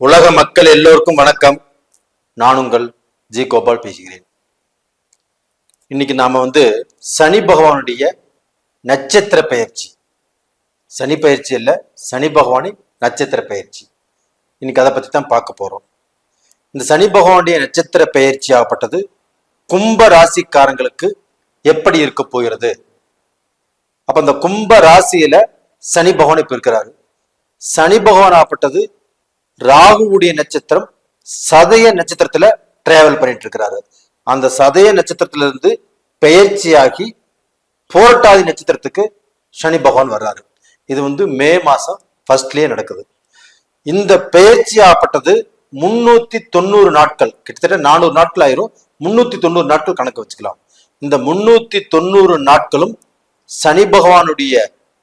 உலக மக்கள் எல்லோருக்கும் வணக்கம். நான் உங்கள் ஜி கோபால் பேசுகிறேன். இன்னைக்கு நாம வந்து சனி பகவானுடைய நட்சத்திர பயிற்சி. சனி பயிற்சி இல்லை சனி பகவானின் நட்சத்திர பயிற்சி. இன்னைக்கு அதை பத்தி தான் பார்க்க போறோம். இந்த சனி பகவானுடைய நட்சத்திர பயிற்சி ஆகப்பட்டது கும்ப ராசிக்காரங்களுக்கு எப்படி இருக்க போகிறது? அப்ப அந்த கும்ப ராசியில சனி பகவான் இப்ப இருக்கிறாரு. சனி பகவான் ஆகப்பட்டது ராகுவுடைய நட்சத்திரம் சதய நட்சத்திரத்துல டிராவல் பண்ணிட்டு இருக்கிறாரு அந்த சதய நட்சத்திரத்துல இருந்து பெயர்ச்சியாகி போரட்டாதி நட்சத்திரத்துக்கு சனி பகவான் வர்றாரு. இது வந்து மே மாசம் ஃபர்ஸ்ட்லயே நடக்குது. இந்த பெயர்ச்சி ஆகப்பட்டது முன்னூத்தி தொண்ணூறு நாட்கள் கிட்டத்தட்ட நானூறு நாட்கள் ஆயிரும். முன்னூத்தி தொண்ணூறு நாட்கள் கணக்கு வச்சுக்கலாம். இந்த முன்னூத்தி தொண்ணூறு நாட்களும் சனி பகவானுடைய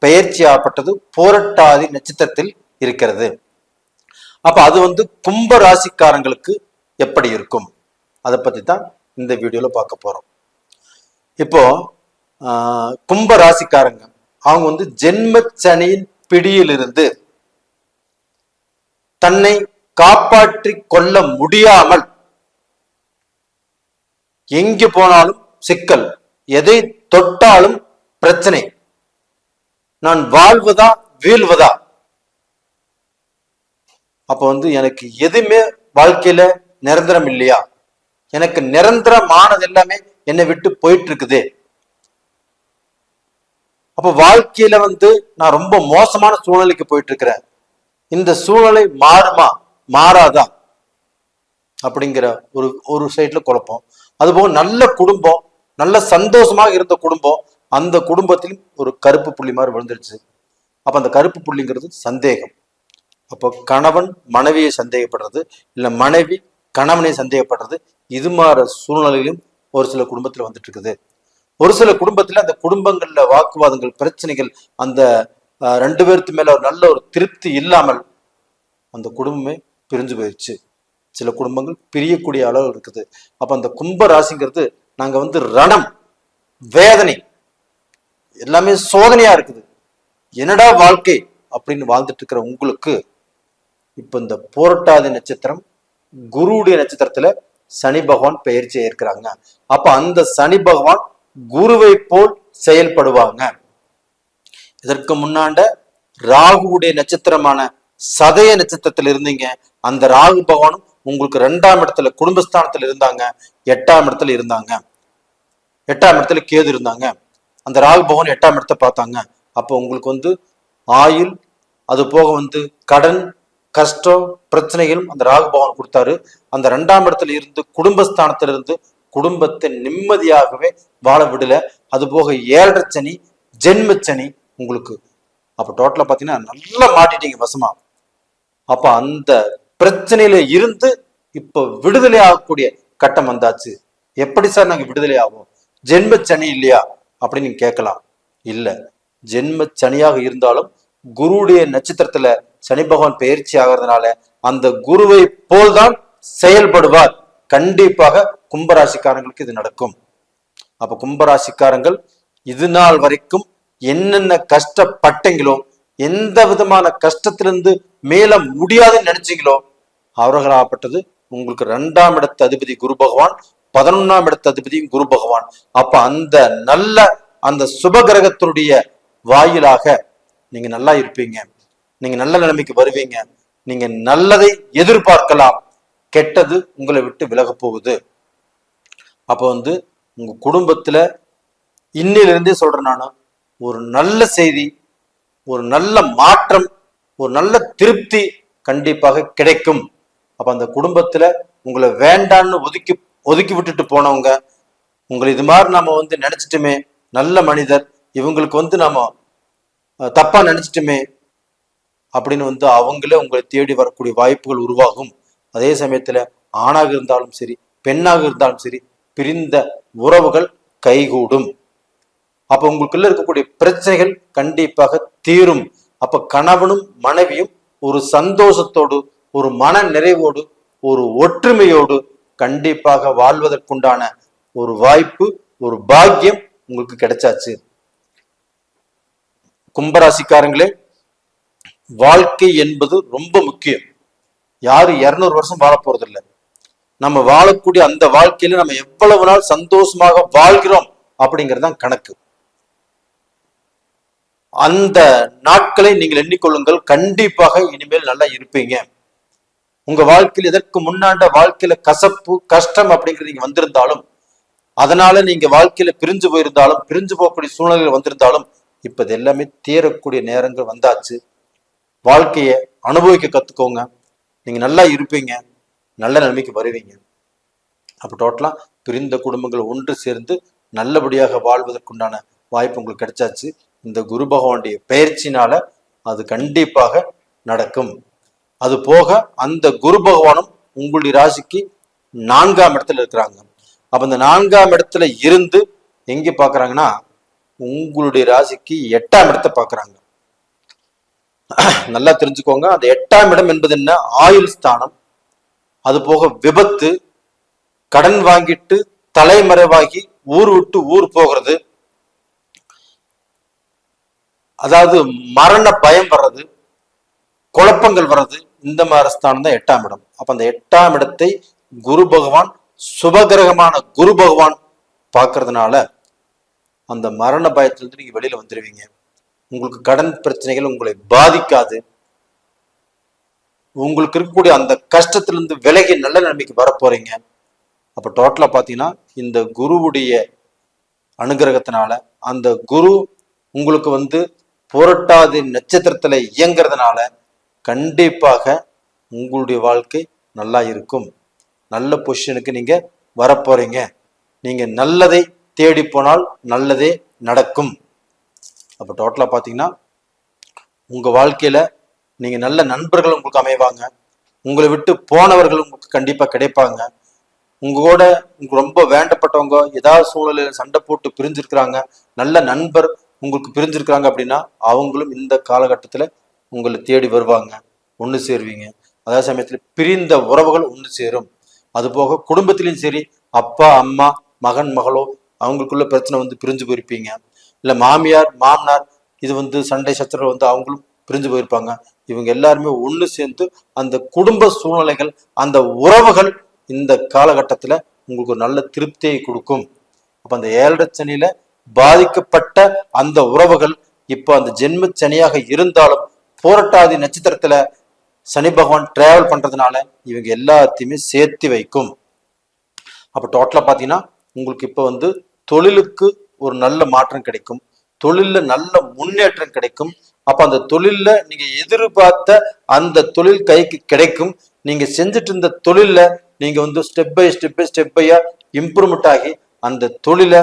பெயர்ச்சி ஆப்பட்டது போரட்டாதி நட்சத்திரத்தில் இருக்கிறது. அப்ப அது வந்து கும்ப ராசிக்காரங்களுக்கு எப்படி இருக்கும்? அதை பத்தி தான் இந்த வீடியோல பார்க்க போறோம். இப்போ கும்ப ராசிக்காரங்க அவங்க வந்து ஜென்ம சனியின் பிடியிலிருந்து தன்னை காப்பாற்றி கொள்ள முடியாமல் எங்கு போனாலும் சிக்கல் எதை தொட்டாலும் பிரச்சனை. நான் வாழ்வதா வீழ்வதா? அப்ப வந்து எனக்கு எதுவுமே வாழ்க்கையில நிரந்தரம் இல்லையா? எனக்கு நிரந்தரமானது எல்லாமே என்னை விட்டு போயிட்டு இருக்குது அப்ப வாழ்க்கையில வந்து நான் ரொம்ப மோசமான சூழ்நிலைக்கு போயிட்டு இருக்கிறேன் இந்த சூழ்நிலை மாறுமா? மாறாதா? அப்படிங்கிற ஒரு ஒரு சைட்ல குழப்பம். அதுபோக நல்ல குடும்பம் நல்ல சந்தோஷமாக இருந்த குடும்பம் அந்த குடும்பத்திலும் ஒரு கருப்பு புள்ளி மாதிரி விழுந்துருச்சு. அப்ப அந்த கருப்பு புள்ளிங்கிறது சந்தேகம். அப்போ கணவன் மனைவியை சந்தேகப்படுறது இல்லை மனைவி கணவனை சந்தேகப்படுறது இது மாதிரி சூழ்நிலையிலும் ஒரு சில குடும்பத்தில் வந்துட்டு இருக்குது ஒரு சில குடும்பத்தில் அந்த குடும்பங்களில் வாக்குவாதங்கள் பிரச்சனைகள் அந்த ரெண்டு பேருக்கு மேல ஒரு நல்ல ஒரு திருப்தி இல்லாமல் அந்த குடும்பமே பிரிஞ்சு போயிடுச்சு. சில குடும்பங்கள் பிரியக்கூடிய அளவு இருக்குது. அப்ப அந்த கும்ப ராசிங்கிறது நாங்க வந்து ரணம் வேதனை எல்லாமே சோதனையா இருக்குது. என்னடா வாழ்க்கை அப்படின்னு வாழ்ந்துட்டு இருக்கிற உங்களுக்கு இப்ப இந்த போரட்டாதி நட்சத்திரம் குருவுடைய நட்சத்திரத்துல சனி பகவான் பெயர்ச்சி ஏற்கிறாங்க அப்ப அந்த சனி பகவான் குருவை போல் செயல்படுவாங்க. இதற்கு முன்னாண்ட ராகுவுடைய நட்சத்திரமான சதய நட்சத்திரத்துல இருந்தீங்க. அந்த ராகு பகவானும் உங்களுக்கு ரெண்டாம் இடத்துல குடும்பஸ்தானத்துல இருந்தாங்க. எட்டாம் இடத்துல இருந்தாங்க. எட்டாம் இடத்துல கேது இருந்தாங்க. அந்த ராகு பகவான் எட்டாம் இடத்தை பார்த்தாங்க. அப்போ உங்களுக்கு வந்து ஆயுள் அது போக வந்து கடன் கஷ்டம் பிரச்சனைகளும் அந்த ராகு பகவான் கொடுத்தாரு. அந்த ரெண்டாம் இடத்துல இருந்து குடும்பஸ்தானத்திலிருந்து குடும்பத்தை நிம்மதியாகவே வாழ விடல. அது போக ஏழரை சனி ஜென்ம சனி உங்களுக்கு. அப்போ டோட்டலா பாத்தீங்கன்னா நல்லா மாட்டிட்டீங்க வசமா அப்ப அந்த பிரச்சனையில இருந்து இப்போ விடுதலை ஆகக்கூடிய கட்டம் வந்தாச்சு. எப்படி சார் நாங்க விடுதலை ஆகும் ஜென்ம சனி இல்லையா? அப்படின்னு கேட்கலாம். இல்ல. ஜென்ம சனியாக இருந்தாலும் குருடைய நட்சத்திரத்துல சனி பகவான் பயிற்சி ஆகிறதுனால அந்த குருவை போல்தான் செயல்படுவார். கண்டிப்பாக கும்பராசிக்காரங்களுக்கு இது நடக்கும். அப்ப கும்பராசிக்காரங்கள் இது நாள் வரைக்கும் என்னென்ன கஷ்டப்பட்டீங்களோ எந்த விதமான கஷ்டத்திலிருந்து மேல முடியாதுன்னு நினைச்சீங்களோ அவர்களாகப்பட்டது உங்களுக்கு ரெண்டாம் இடத்து அதிபதி குரு பகவான் பதினொன்னாம் இடத்து அதிபதியும் குரு பகவான். அப்ப அந்த நல்ல அந்த சுப கிரகத்தினுடைய வாயிலாக நீங்க நல்லா இருப்பீங்க. நீங்க நல்ல நிலைமைக்கு வருவீங்க. நீங்க நல்லதை எதிர்பார்க்கலாம். கெட்டது உங்களை விட்டு விலகப் போகுது. அப்ப வந்து உங்க குடும்பத்துல இன்னிலிருந்தே சொல்றேன் நான் ஒரு நல்ல செய்தி ஒரு நல்ல மாற்றம் ஒரு நல்ல திருப்தி கண்டிப்பாக கிடைக்கும். அப்ப அந்த குடும்பத்துல உங்களை வேண்டான்னு ஒதுக்கி ஒதுக்கி விட்டுட்டு போனவங்க உங்களை இது மாதிரி நாம வந்து நினைச்சிட்டுமே நல்ல மனிதர் இவங்களுக்கு வந்து நாம தப்பா நினைச்சிட்டுமே அப்படின்னு வந்து அவங்களே உங்களை தேடி வரக்கூடிய வாய்ப்புகள் உருவாகும். அதே சமயத்துல ஆணாக இருந்தாலும் சரி பெண்ணாக இருந்தாலும் சரி பிரிந்த உறவுகள் கைகூடும். அப்ப உங்களுக்குள்ள இருக்கக்கூடிய பிரச்சனைகள் கண்டிப்பாக தீரும். அப்ப கணவனும் மனைவியும் ஒரு சந்தோஷத்தோடு ஒரு மன நிறைவோடு ஒரு ஒற்றுமையோடு கண்டிப்பாக வாழ்வதற்குண்டான ஒரு வாய்ப்பு ஒரு பாக்கியம் உங்களுக்கு கிடைச்சாச்சு. கும்பராசிக்காரங்களே வாழ்க்கை என்பது ரொம்ப முக்கியம். யாரும் இருநூறு வருஷம் வாழ போறது இல்ல நம்ம வாழக்கூடிய அந்த வாழ்க்கையில நம்ம எவ்வளவு நாள் சந்தோஷமாக வாழ்கிறோம் அப்படிங்கிறது தான் கணக்கு. அந்த நாட்களை நீங்கள் எண்ணிக்கொள்ளுங்கள். கண்டிப்பாக இனிமேல் நல்லா இருப்பீங்க. உங்க வாழ்க்கையில் இதற்கு முன்னாண்ட வாழ்க்கையில கசப்பு கஷ்டம் அப்படிங்கிறது நீங்க வந்திருந்தாலும் அதனால நீங்க வாழ்க்கையில பிரிஞ்சு போயிருந்தாலும் பிரிஞ்சு போகக்கூடிய சூழ்நிலைகள் வந்திருந்தாலும் இப்ப இது எல்லாமே தீரக்கூடிய நேரங்கள் வந்தாச்சு. வாழ்க்கையை அனுபவிக்க கற்றுக்கோங்க நீங்க நல்லா இருப்பீங்க. நல்ல நிலைமைக்கு வருவீங்க. அப்போ டோட்டலா பிரிந்த குடும்பங்கள் ஒன்று சேர்ந்து நல்லபடியாக வாழ்வதற்குண்டான வாய்ப்பு உங்களுக்கு கிடைச்சாச்சு. இந்த குரு பகவானுடைய பயிற்சினால அது கண்டிப்பாக நடக்கும். அது போக அந்த குரு பகவானும் உங்களுடைய ராசிக்கு நான்காம் இடத்துல இருக்கிறாங்க. அப்போ இந்த நான்காம் இடத்துல இருந்து எங்கே பாக்குறாங்கன்னா உங்களுடைய ராசிக்கு எட்டாம் இடத்தை பார்க்குறாங்க நல்லா தெரிஞ்சுக்கோங்க. அந்த எட்டாம் இடம் என்பது என்ன? ஆயுள் ஸ்தானம். அது போக விபத்து கடன் வாங்கிட்டு தலைமறைவாகி ஊர் விட்டு ஊர் போகிறது. அதாவது மரண பயம் வர்றது குழப்பங்கள் வர்றது இந்த மாதிரி ஸ்தானம் தான் எட்டாம் இடம். அப்ப அந்த எட்டாம் இடத்தை குரு பகவான் சுபகிரகமான குரு பகவான் பார்க்கறதுனால அந்த மரண பயத்திலிருந்து நீங்க வெளியில வந்துடுவீங்க உங்களுக்கு கடன் பிரச்சனைகள் உங்களை பாதிக்காது. உங்களுக்கு இருக்கக்கூடிய அந்த கஷ்டத்திலிருந்து விலகி நல்ல நிலைமைக்கு வர போறீங்க. அப்ப டோட்டலா பாத்தீங்கன்னா இந்த குருவுடைய அனுகிரகத்தினால அந்த குரு உங்களுக்கு வந்து புரட்டாதி நட்சத்திரத்துல இயங்குறதுனால கண்டிப்பாக உங்களுடைய வாழ்க்கை நல்லா இருக்கும். நல்ல பொசிஷனுக்கு நீங்க வரப்போறீங்க நீங்க நல்லதை தேடி போனால் நல்லதே நடக்கும். அப்போ டோட்டலா பார்த்தீங்கன்னா உங்கள் வாழ்க்கையில நீங்கள் நல்ல நண்பர்கள் உங்களுக்கு அமைவாங்க. உங்களை விட்டு போனவர்கள் உங்களுக்கு கண்டிப்பாக கிடைப்பாங்க. உங்கள் கூட உங்களுக்கு ரொம்ப வேண்டப்பட்டவங்க ஏதாவது சூழ்நிலையில சண்டை போட்டு பிரிஞ்சிருக்கிறாங்க நல்ல நண்பர் உங்களுக்கு பிரிஞ்சிருக்கிறாங்க அப்படின்னா அவங்களும் இந்த காலகட்டத்தில் உங்களை தேடி வருவாங்க. ஒன்று சேருவீங்க. அதே சமயத்தில் பிரிந்த உறவுகள் ஒன்று சேரும். அதுபோக குடும்பத்திலையும் சரி அப்பா அம்மா மகன் மகளோ அவங்களுக்குள்ள பிரச்சனை வந்து பிரிஞ்சு போயிருப்பீங்க. இல்லை மாமியார் மாமனார் இது வந்து சண்டை சச்சரவு வந்து அவங்களும் பிரிஞ்சு போயிருப்பாங்க. இவங்க எல்லாருமே ஒன்று சேர்ந்து அந்த குடும்ப சூழ்நிலைகள் அந்த உறவுகள் இந்த காலகட்டத்தில் உங்களுக்கு ஒரு நல்ல திருப்தியை கொடுக்கும். அப்போ அந்த ஏழரை சனியில பாதிக்கப்பட்ட அந்த உறவுகள் இப்போ அந்த ஜென்ம சனியாக இருந்தாலும் போராட்டாதி நட்சத்திரத்தில் சனி பகவான் டிராவல் பண்ணுறதுனால இவங்க எல்லாத்தையுமே சேர்த்து வைக்கும். அப்போ டோட்டலாக பார்த்தீங்கன்னா உங்களுக்கு இப்போ வந்து தொழிலுக்கு ஒரு நல்ல மாற்றம் கிடைக்கும். தொழில்ல நல்ல முன்னேற்றம் கிடைக்கும். அப்ப அந்த தொழில்ல நீங்க எதிர்பார்த்த அந்த தொழில் கைக்கு கிடைக்கும். நீங்க செஞ்சுட்டு இருந்த தொழில்ல நீங்க வந்து step by step by step Bhaiya improvement ஆகி அந்த தொழிலை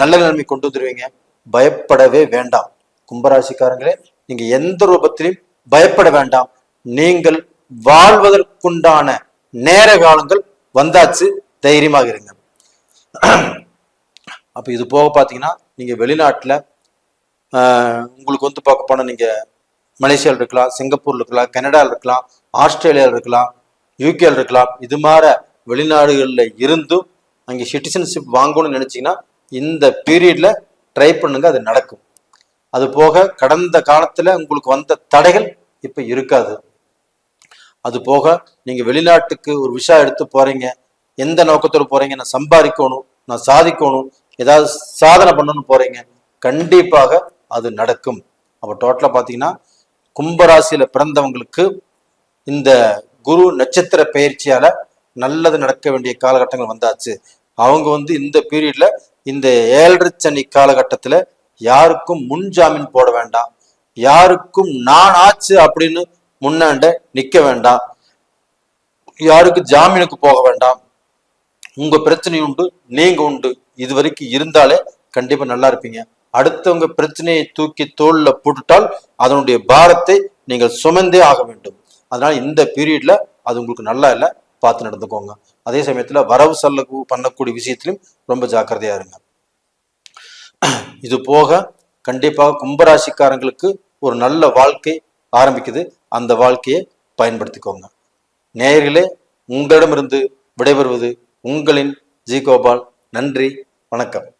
நல்ல நிலைமை கொண்டு வந்துருவீங்க. பயப்படவே வேண்டாம். கும்பராசிக்காரங்களே நீங்க எந்த ரூபத்திலையும் பயப்பட வேண்டாம். நீங்கள் வாழ்வதற்குண்டான நேர காலங்கள் வந்தாச்சு. தைரியமாக இருங்க. அப்போ இது போக பார்த்தீங்கன்னா நீங்கள் வெளிநாட்டில் உங்களுக்கு வந்து பார்க்க போனால் நீங்கள் மலேசியாவில் இருக்கலாம் சிங்கப்பூரில் இருக்கலாம் கனடாவில் இருக்கலாம் ஆஸ்திரேலியாவில் இருக்கலாம் யூகேல இருக்கலாம் இது மாதிரி வெளிநாடுகளில் இருந்தும் அங்கே சிட்டிசன்ஷிப் வாங்கணும்னு நினச்சிங்கன்னா இந்த பீரியடில் ட்ரை பண்ணுங்க அது நடக்கும். அது போக கடந்த காலத்தில் உங்களுக்கு வந்த தடைகள் இப்போ இருக்காது. அது போக நீங்கள் வெளிநாட்டுக்கு ஒரு விஷா எடுத்து போகிறீங்க எந்த நோக்கத்தோடு போகிறீங்க நான் சம்பாதிக்கணும் நான் சாதிக்கணும் ஏதாவது சாதனை பண்ணணும்னு போறீங்க கண்டிப்பாக அது நடக்கும். அப்போ டோட்டலாக பார்த்தீங்கன்னா கும்பராசியில் பிறந்தவங்களுக்கு இந்த குரு நட்சத்திர பயிற்சியால் நல்லது நடக்க வேண்டிய காலகட்டங்கள் வந்தாச்சு. அவங்க வந்து இந்த பீரியடில் இந்த ஏழரை சனி காலகட்டத்தில் யாருக்கும் முன் ஜாமீன் போட வேண்டாம். யாருக்கும் நான் ஆச்சு அப்படின்னு முன்னாண்ட நிற்க வேண்டாம். யாருக்கு ஜாமீனுக்கு போக வேண்டாம். உங்க பிரச்சனை உண்டு நீங்க உண்டு. இது வரைக்கும் இருந்தாலே கண்டிப்பா நல்லா இருப்பீங்க. அடுத்தவங்க பிரச்சனையை தூக்கி தோல்ல போட்டுட்டால் அதனுடைய பாரத்தை நீங்கள் சுமந்தே ஆக வேண்டும். அதனால இந்த பீரியட்ல அது உங்களுக்கு நல்லா இல்லை பார்த்து நடந்துக்கோங்க. அதே சமயத்துல வரவு செல்ல பண்ணக்கூடிய விஷயத்திலும் ரொம்ப ஜாக்கிரதையா இருங்க. இது போக கண்டிப்பாக கும்பராசிக்காரங்களுக்கு ஒரு நல்ல வாழ்க்கை ஆரம்பிக்குது. அந்த வாழ்க்கையை பயன்படுத்திக்கோங்க. நேயர்களே உங்களிடமிருந்து விடைபெறுவது உங்களின் ஜி கோபால் நன்றி வணக்கம்.